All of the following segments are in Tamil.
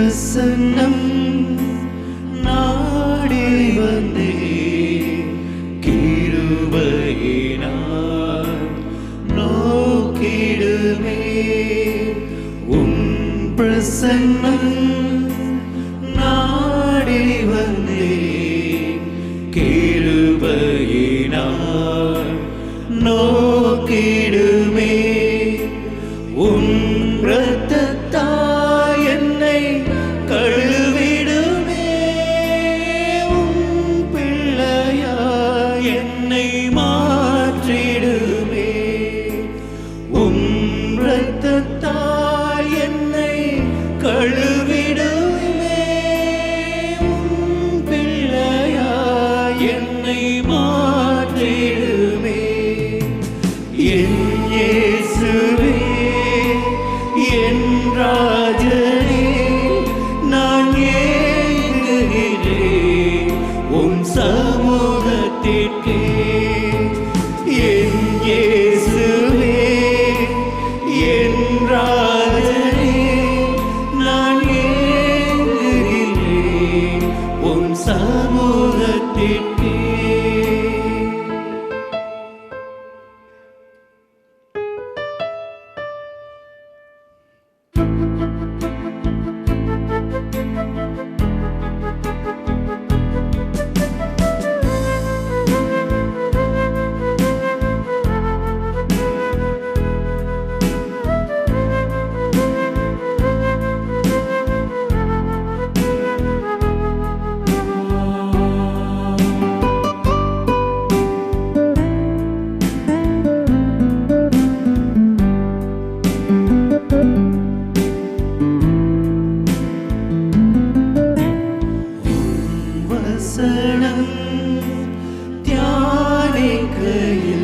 பிரசன்னம் Yeah.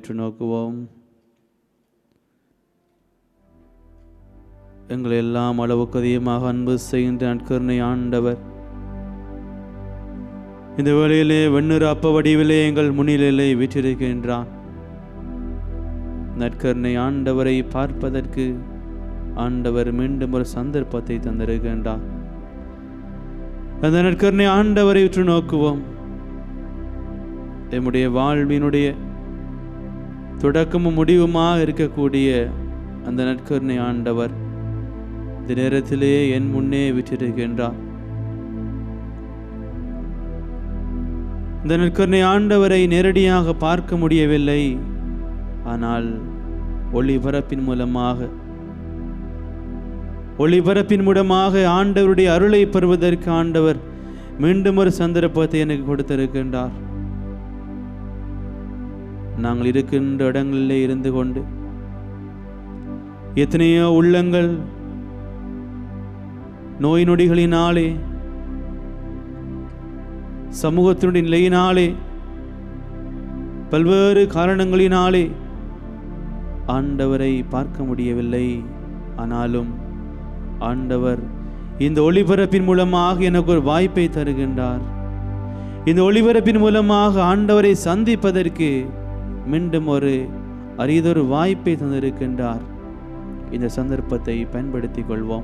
உற்று நோக்குவோம் எங்களை எல்லாம் அளவுக்கு அதிகமாக அன்பு செய்கின்ற நற்கருணை ஆண்டவர். இந்த வேளையிலே வெண்ணிற அப்ப வடிவிலே எங்கள் முன்னிலையிலே வீற்றிருக்கின்றான் நற்கருணை ஆண்டவரை பார்ப்பதற்கு ஆண்டவர் மீண்டும் ஒரு சந்தர்ப்பத்தை தந்திருக்கின்றார். அந்த நற்கருணை ஆண்டவரை உற்று நோக்குவோம் எம்முடைய வாழ்வினுடைய தொடக்கமும் முடிவுமாக இருக்கக்கூடிய அந்த நற்கருணை ஆண்டவர் இந்த நேரத்திலே என் முன்னே விற்றிருக்கின்றார் இந்த நற்கருணை ஆண்டவரை நேரடியாக பார்க்க முடியவில்லை. ஆனால் ஒளிபரப்பின் மூலமாக ஒளிபரப்பின் மூலமாக ஆண்டவருடைய அருளை பெறுவதற்கு ஆண்டவர் மீண்டும் ஒரு சந்தர்ப்பத்தை எனக்கு கொடுத்திருக்கின்றார். நாங்கள் இருக்கின்ற இடங்களிலே இருந்து கொண்டு எத்தனையோ உள்ளங்கள் நோய் நொடிகளினாலே சமூகத்தினுடைய நிலையினாலே பல்வேறு காரணங்களினாலே ஆண்டவரை பார்க்க முடியவில்லை. ஆனாலும் ஆண்டவர் இந்த ஒளிபரப்பின் மூலமாக எனக்கு ஒரு வாய்ப்பை தருகின்றார். இந்த ஒளிபரப்பின் மூலமாக ஆண்டவரை சந்திப்பதற்கு மீண்டும் ஒரு அரியதொரு வாய்ப்பை தந்திருக்கின்றார். இந்த சந்தர்ப்பத்தை பயன்படுத்திக் கொள்வோம்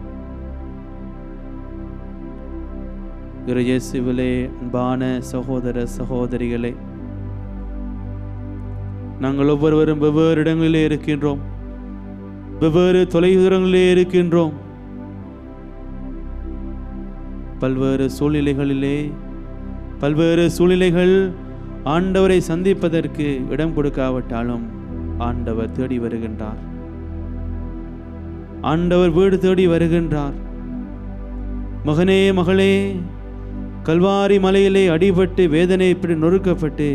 இயேசுவிலே அன்பான சகோதர சகோதரிகளே நாங்கள் ஒவ்வொருவரும் வெவ்வேறு இடங்களிலே இருக்கின்றோம். வெவ்வேறு தொலைதூரங்களிலே இருக்கின்றோம். பல்வேறு சூழ்நிலைகளிலே பல்வேறு சூழ்நிலைகள் ஆண்டவரை சந்திப்பதற்கு இடம் கொடுக்காவிட்டாலும் ஆண்டவர் தேடி வருகின்றார். ஆண்டவர் வீடு தேடி வருகின்றார். மகனே மகளே கல்வாரி மலையிலே அடிபட்டு வேதனை இப்படி நொறுக்கப்பட்டு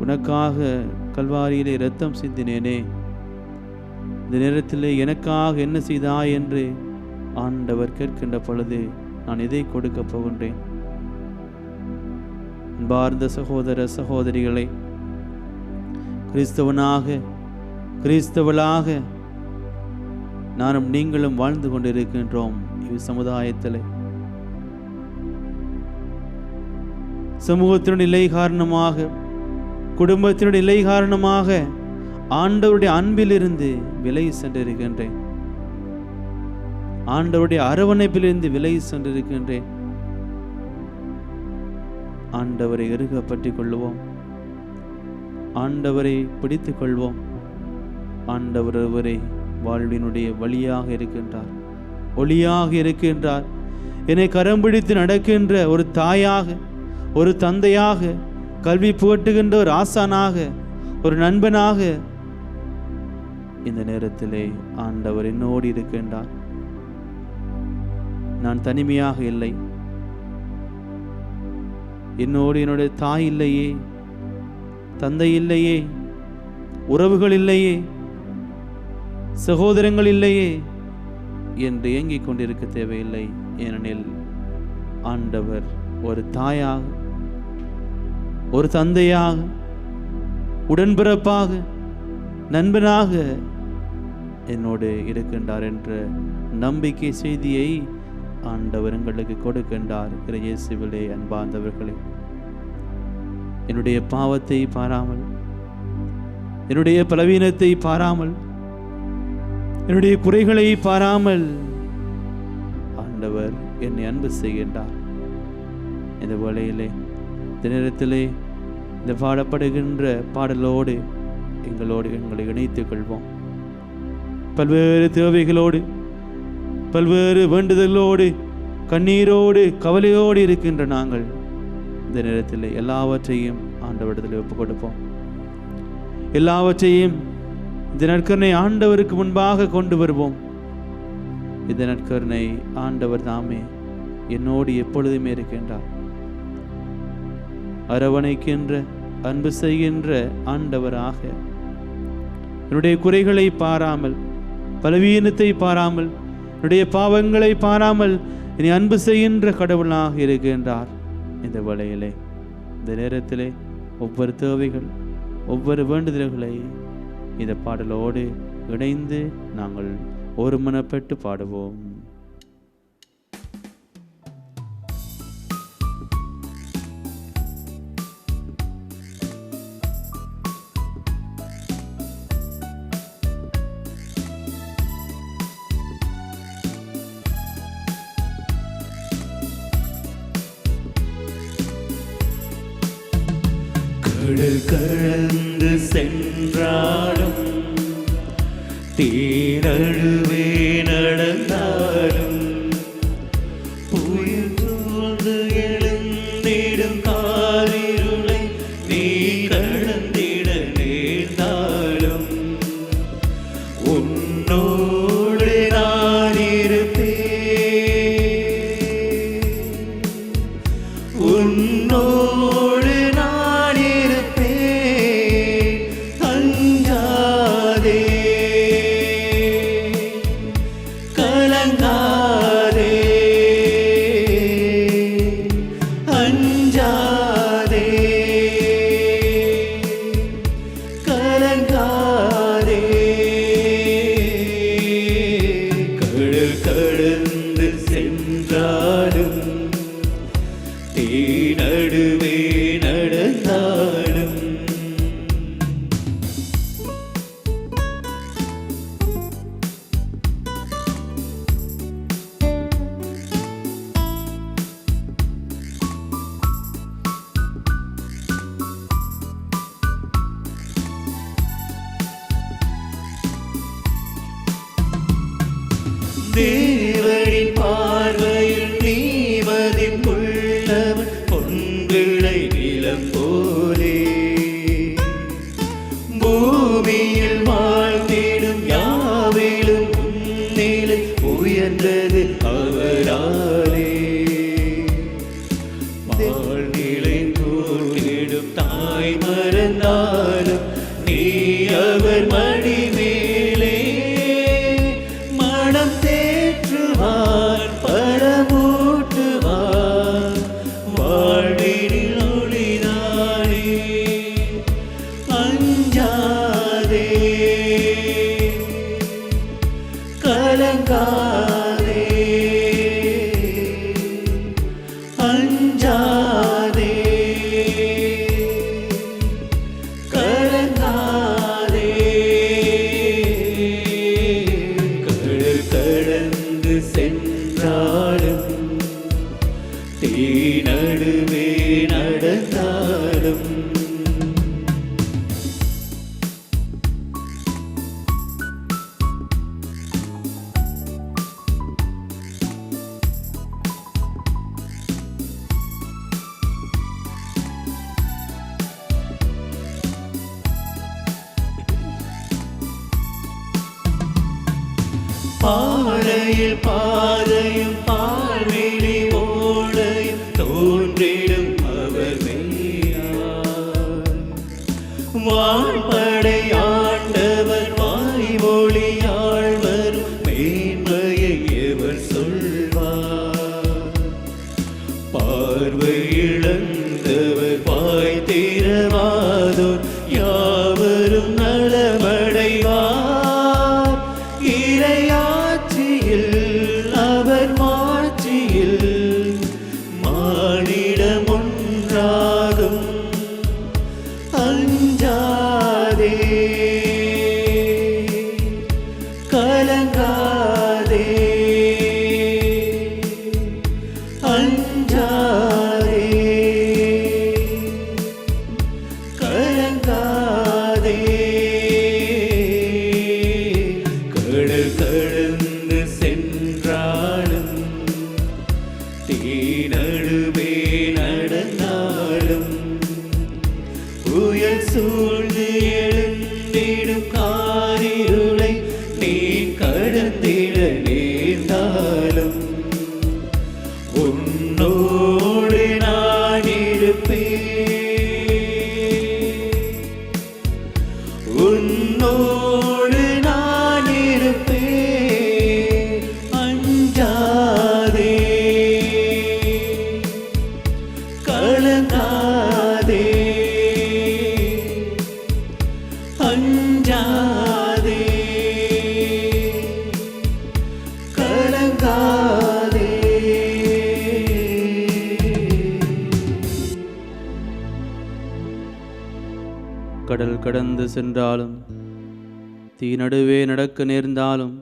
உனக்காக கல்வாரியிலே இரத்தம் சிந்தினேனே. இந்த நேரத்திலே எனக்காக என்ன செய்தாய் என்று ஆண்டவர் கேட்கின்ற பொழுது நான் இதை கொடுக்கப் போகின்றேன். அன்பார்ந்த சகோதர சகோதரிகளை கிறிஸ்தவனாக கிறிஸ்தவளாக நானும் நீங்களும் வாழ்ந்து கொண்டிருக்கின்றோம் இவ் சமுதாயத்தில். சமூகத்தினுடைய நிலை காரணமாக குடும்பத்தினுடைய நிலை காரணமாக ஆண்டவருடைய அன்பிலிருந்து விலை சென்றிருக்கின்றேன். ஆண்டவருடைய அரவணைப்பிலிருந்து விலகி சென்றிருக்கின்றேன். ஆண்டவரை இறுக கொள்வோம் ஆண்டவரை பிடித்துக் கொள்வோம் ஆண்டவர் அவரை வாழ்வினுடைய வழியாக இருக்கின்றார். ஒளியாக இருக்கின்றார். என்னை கரம் பிடித்து நடக்கின்ற ஒரு தாயாக ஒரு தந்தையாக கல்வி புகட்டுகின்ற ஒரு ஆசானாக ஒரு நண்பனாக இந்த நேரத்திலே ஆண்டவர் என்னோடு இருக்கின்றார். நான் தனிமையாக இல்லை. என்னோடு என்னுடைய தாய் இல்லையே தந்தை இல்லையே உறவுகள் இல்லையே சகோதரங்கள் இல்லையே என்று ஏங்கிக் கொண்டிருக்க தேவையில்லை. ஏனெனில் ஆண்டவர் ஒரு தாயாக ஒரு தந்தையாக உடன்பிறப்பாக நண்பனாக என்னோடு இருக்கின்றார் என்ற நம்பிக்கை செய்தியை ஆண்டவர் எங்களுக்கு கொடுக்கின்றார். இயேசுவிலே அன்பார்ந்தவர்களே. என்னுடைய பாவத்தை பாராமல் என்னுடைய பலவீனத்தை பாராமல் என்னுடைய குறைகளை பாராமல் ஆண்டவர் என்னை அன்பு செய்கின்றார். இந்த வேளையிலே இந்த நேரத்திலே இந்த பாடப்படுகின்ற பாடலோடு எங்களோடு எங்களை இணைத்துக் கொள்வோம். பல்வேறு தேவைகளோடு பல்வேறு வேண்டுதலோடு கண்ணீரோடு கவலையோடு இருக்கின்ற நாங்கள் இந்த நேரத்தில் எல்லாவற்றையும் ஆண்டவரிடத்தில் ஒப்புக் கொடுப்போம் எல்லாவற்றையும் இந்த நற்கருணை ஆண்டவருக்கு முன்பாக கொண்டு வருவோம். இந்த நற்கருணை ஆண்டவர் தாமே என்னோடு எப்பொழுதுமே இருக்கின்றார். அரவணைக்கின்ற அன்பு செய்கின்ற ஆண்டவராக என்னுடைய குறைகளை பாராமல் பலவீனத்தை பாராமல் என்னுடைய பாவங்களை பாராமல் இனி அன்பு செய்கின்ற கடவுளாக இருக்கின்றார். இந்த வேளையிலே இந்த நேரத்திலே ஒவ்வொரு தேவைகள் ஒவ்வொரு வேண்டுதல்களை இந்த பாடலோடு இணைந்து நாங்கள் ஒருமனப்பட்டு பாடுவோம். கடல் கடந்து சென்றாடும் தீரழுவே யாவிலும் உன்னிலை உயர்ந்தது அவரால். உன்னோடு சென்றாலும் தீ நடுவே நடக்க நேர்ந்தாலும்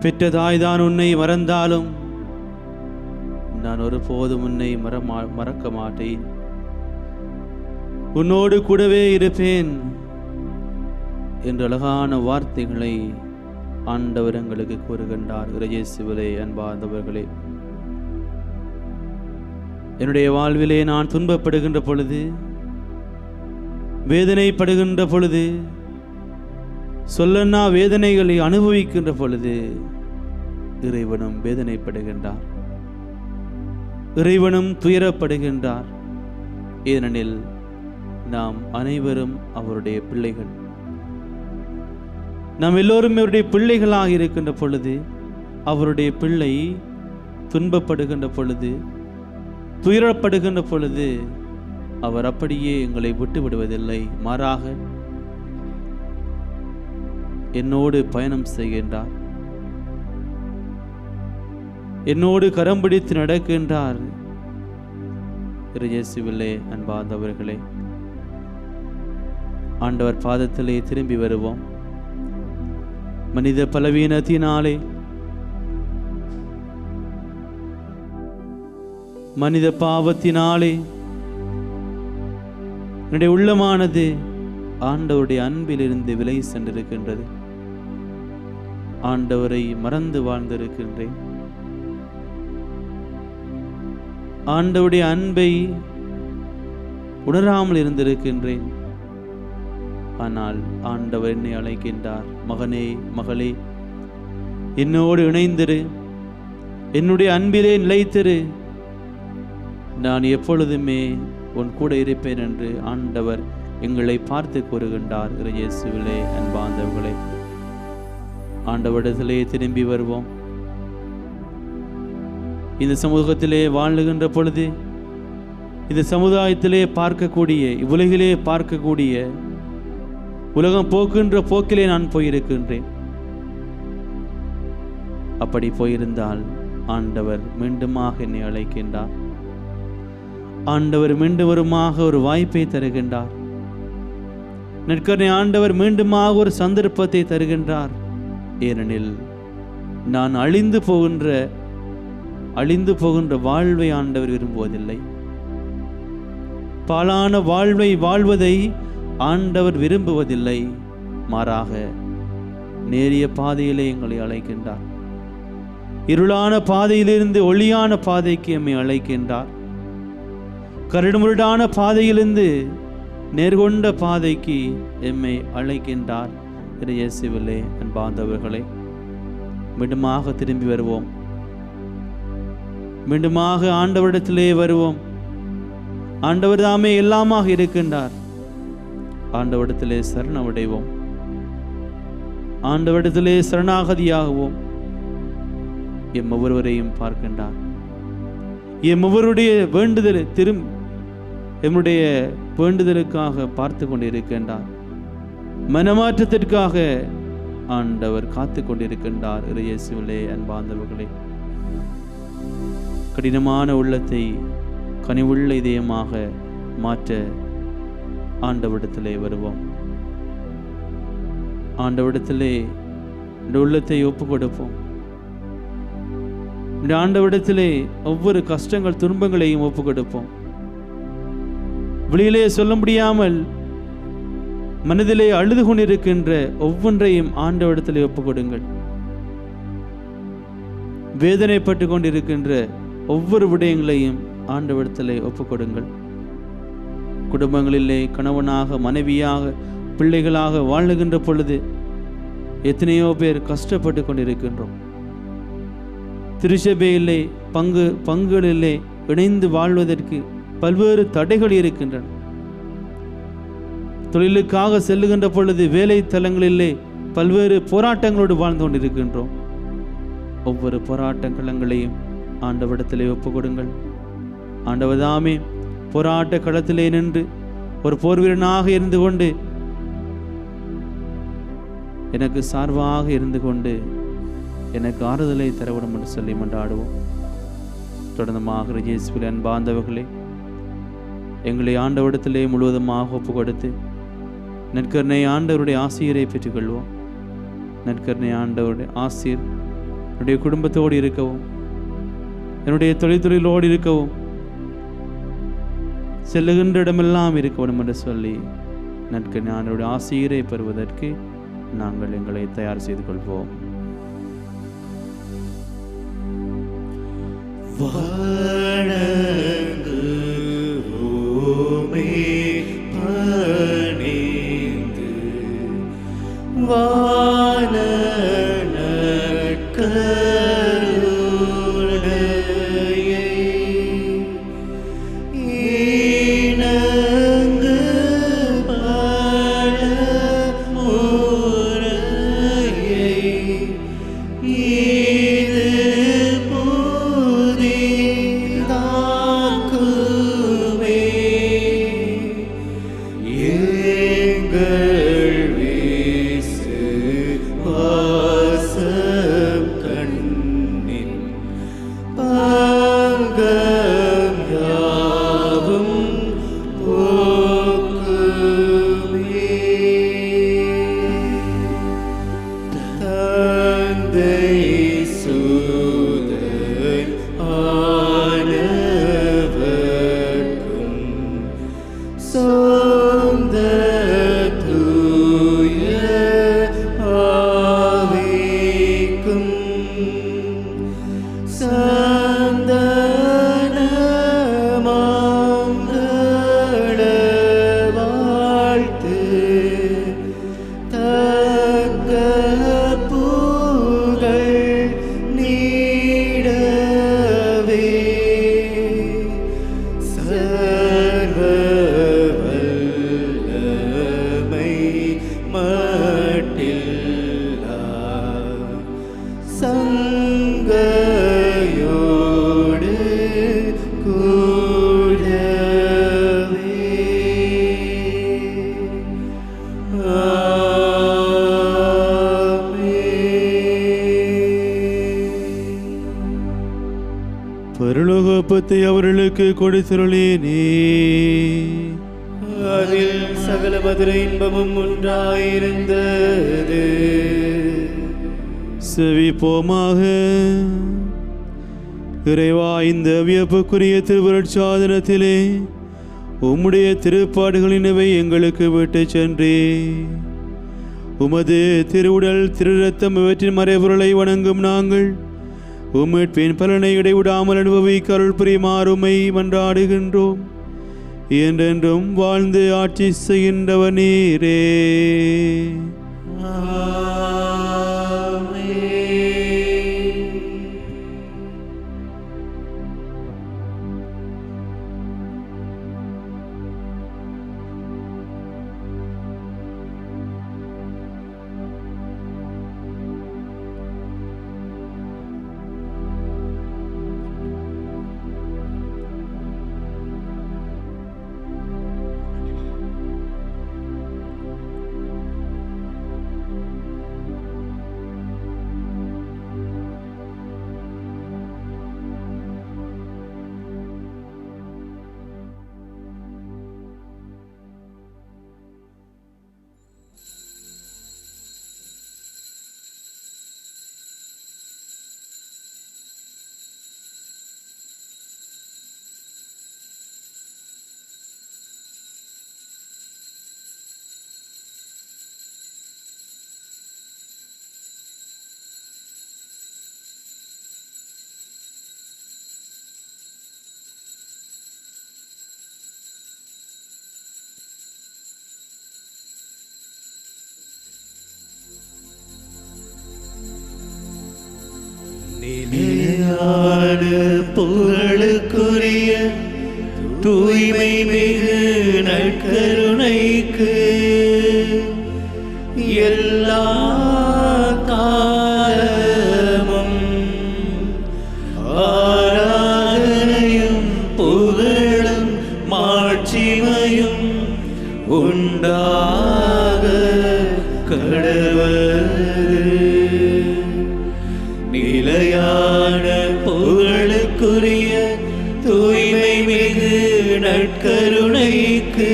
பெற்ற தாய்தான் உன்னை மறந்தாலும் நான் ஒருபோதும் உன்னை மறமா மறக்க மாட்டேன். உன்னோடு கூடவே இருப்பேன் என்ற அழகான வார்த்தைகளை ஆண்டவர் எங்களுக்கு கூறுகின்றார். இறையேசுவிலே அன்பார்ந்தவர்களே. என்னுடைய வாழ்விலே நான் துன்பப்படுகின்ற பொழுது வேதனைப்படுகின்ற பொழுது சொல்லன்னா வேதனைகளை அனுபவிக்கின்ற பொழுது இறைவனும் வேதனைப்படுகின்றார். இறைவனும் துயரப்படுகின்றார். ஏனெனில் நாம் அனைவரும் அவருடைய பிள்ளைகள். நாம் எல்லோரும் அவருடைய பிள்ளைகளாக இருக்கின்ற பொழுது அவருடைய பிள்ளை துன்பப்படுகின்ற பொழுது துயரப்படுகின்ற பொழுது அவர் அப்படியே எங்களை விட்டு விடுவதில்லை மாறாக என்னோடு பயணம் செய்கின்றார். என்னோடு கரம் பிடித்து நடக்கின்றார். இயேசுவில்லே அன்பார்ந்தவர்களே ஆண்டவர் பாதத்திலே திரும்பி வருவோம். மனித பலவீனத்தினாலே மனித பாவத்தினாலே என்னுடைய உள்ளமானது ஆண்டவருடைய அன்பிலிருந்து விலை சென்றிருக்கின்றது. ஆண்டவரை மறந்து வாழ்ந்திருக்கின்றேன். ஆண்டவருடைய அன்பை உணராமல் இருந்திருக்கின்றேன். ஆனால் ஆண்டவர் என்னை அழைக்கின்றார். மகனே மகளே என்னோடு இணைந்திரு. என்னுடைய அன்பிலே நிலைத்திரு. நான் எப்பொழுதுமே உன் கூட இருப்பேன் என்று ஆண்டவர் எங்களை பார்த்து கூறுகின்றார். இறையேசுவிலே அன்பாந்தவர்களே ஆண்டவரிடத்திலே திரும்பி வருவோம். இந்த சமூகத்திலே வாழுகின்ற பொழுது இந்த சமுதாயத்திலே பார்க்கக்கூடிய இவ்வுலகிலே பார்க்கக்கூடிய உலகம் போக்குன்ற போக்கிலே நான் போயிருக்கின்றேன். அப்படி போயிருந்தால் ஆண்டவர் மீண்டுமாக என்னை அழைக்கின்றார். ஆண்டவர் மீண்டு வருமாக ஒரு வாய்ப்பை தருகின்றார். நெற்கரணை ஆண்டவர் மீண்டுமாக ஒரு சந்தர்ப்பத்தை தருகின்றார். ஏனெனில் நான் அழிந்து போகின்ற அழிந்து போகின்ற வாழ்வை ஆண்டவர் விரும்புவதில்லை. பாலான வாழ்வை வாழ்வதை ஆண்டவர் விரும்புவதில்லை. மாறாக நேரிய பாதையிலே எங்களை அழைக்கின்றார். இருளான பாதையிலிருந்து ஒளியான பாதைக்கு எம்மை அழைக்கின்றார். கரடுமுரடான பாதையிலிருந்து நேர்கொண்ட பாதைக்கு எம்மை அழைக்கின்றார். திரு இயேசுவிலே அன்பார்ந்தவர்களே மீண்டுமாக திரும்பி வருவோம். மீண்டுமாக ஆண்டவரிடத்திலே வருவோம். ஆண்டவர் தாமே எல்லாமாக இருக்கின்றார். ஆண்டவரிடத்திலே சரணமடைவோம். ஆண்டவரிடத்திலே சரணாகதியாகுவோம். எம் ஒவ்வொருவரையும் பார்க்கின்றார். எம் ஒவ்வொருடைய வேண்டுதல் திரும் எம்முடைய வேண்டுதலுக்காக பார்த்து கொண்டிருக்கின்றார். மனமாற்றத்திற்காக ஆண்டவர் காத்து கொண்டிருக்கின்றார். இறையேசுவிலே அன்பாந்தவர்களே கடினமான உள்ளத்தை கனிவுள்ள இதயமாக மாற்ற ஆண்டவிடத்திலே வருவோம். ஆண்டவிடத்திலே இந்த உள்ளத்தை ஒப்பு கொடுப்போம் இந்த ஆண்டவிடத்திலே ஒவ்வொரு கஷ்டங்கள் துன்பங்களையும் ஒப்பு கொடுப்போம் வெளியிலே சொல்ல முடியாமல் மனதிலே அழுது கொண்டிருக்கின்ற ஒவ்வொன்றையும் ஆண்டவிடத்திலே ஒப்பு கொடுங்கள் வேதனைப்பட்டு கொண்டிருக்கின்ற ஒவ்வொரு விடயங்களையும் ஆண்டவிடத்திலே ஒப்பு கொடுங்கள் குடும்பங்களிலே கணவனாக மனைவியாக பிள்ளைகளாக வாழுகின்ற பொழுது எத்தனையோ பேர் கஷ்டப்பட்டு கொண்டிருக்கின்றோம். திருச்சபையிலே பங்கு பங்குகளிலே இணைந்து வாழ்வதற்கு பல்வேறு தடைகள் இருக்கின்றன. தொழிலுக்காக செல்லுகின்ற பொழுது வேலை தலங்களிலே பல்வேறு போராட்டங்களோடு வாழ்ந்து கொண்டிருக்கின்றோம். ஒவ்வொரு போராட்ட களங்களையும் ஆண்டவரிடத்திலே ஒப்பு கொடுங்கள் ஆண்டவதாமே போராட்ட களத்திலே நின்று ஒரு போர் வீரனாக இருந்து கொண்டு எனக்கு சார்பாக இருந்து கொண்டு எனக்கு ஆறுதலை தரவிடும் என்று சொல்லி மன்றாடுவோம். தொடர்ந்துமாக இயேசுவில் அன்பாந்தவர்களே எங்களை ஆண்டவரிடத்திலே முழுவதுமாக ஒப்பு கொடுத்து நற்கருணை ஆண்டவருடைய ஆசிரியரை பெற்றுக்கொள்வோம். நற்கருணை ஆண்டவருடைய ஆசிரியர் என்னுடைய குடும்பத்தோடு இருக்கவும் என்னுடைய தொழில்துறையிலோடு இருக்கவும் செல்லுகின்ற இடமெல்லாம் இருக்கணும் என்று சொல்லி நற்கருணை ஆண்டவருடைய ஆசிரியரை பெறுவதற்கு நாங்கள் எங்களை தயார் செய்து கொள்வோம். வாழ தந்தை அப்பத்தை அவர்களுக்கு கொடுத்துருளேனே அதில் சகல மதுர இன்பமும் உண்டாயிருந்தது. செவிப்போமாக. இறைவா இந்த வியப்புக்குரிய திருவருட்சாதனத்திலே உம்முடைய திருப்பாடுகளினவை எங்களுக்கு விட்டு சென்றே. உமது திருவுடல் திருரத்தம் இவற்றின் மறைபொருளை வணங்கும் நாங்கள் உம்மிட்பின் பலனை இடைவிடாமல் அனுபவிக்க அருள் புரியுமாறுமை மன்றாடுகின்றோம். என்றென்றும் வாழ்ந்து ஆட்சி செய்கின்றவ நீரே. நிலையான புகழுக்குரிய தூய்மை மிகு நட்கருணைக்கு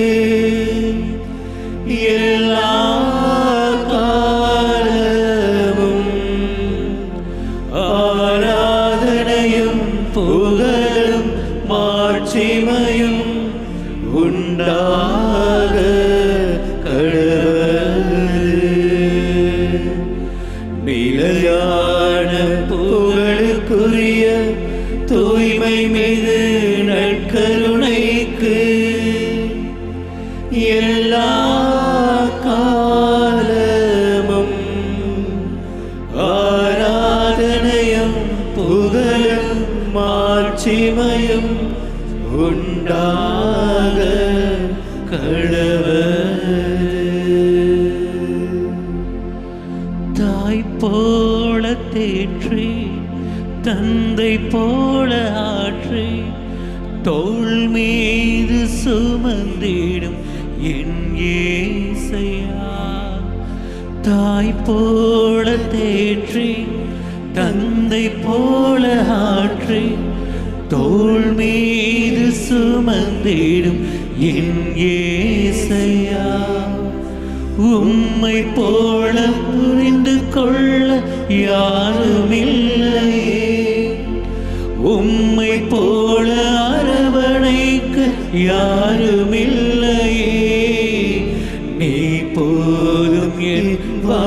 புகழும் மாட்சிமையும் உண்டாக கடவது தாய் போல தேற்றி தந்தை போல ஆற்றி தோல் மீது சுமந்திடும் என் ஏசையா தாய் போல உம்மை போல புரிந்து கொள்ள யாருமில்லையே உம்மை போல அரவணைக்க யாருமில்லையே நீ போதும் என் வா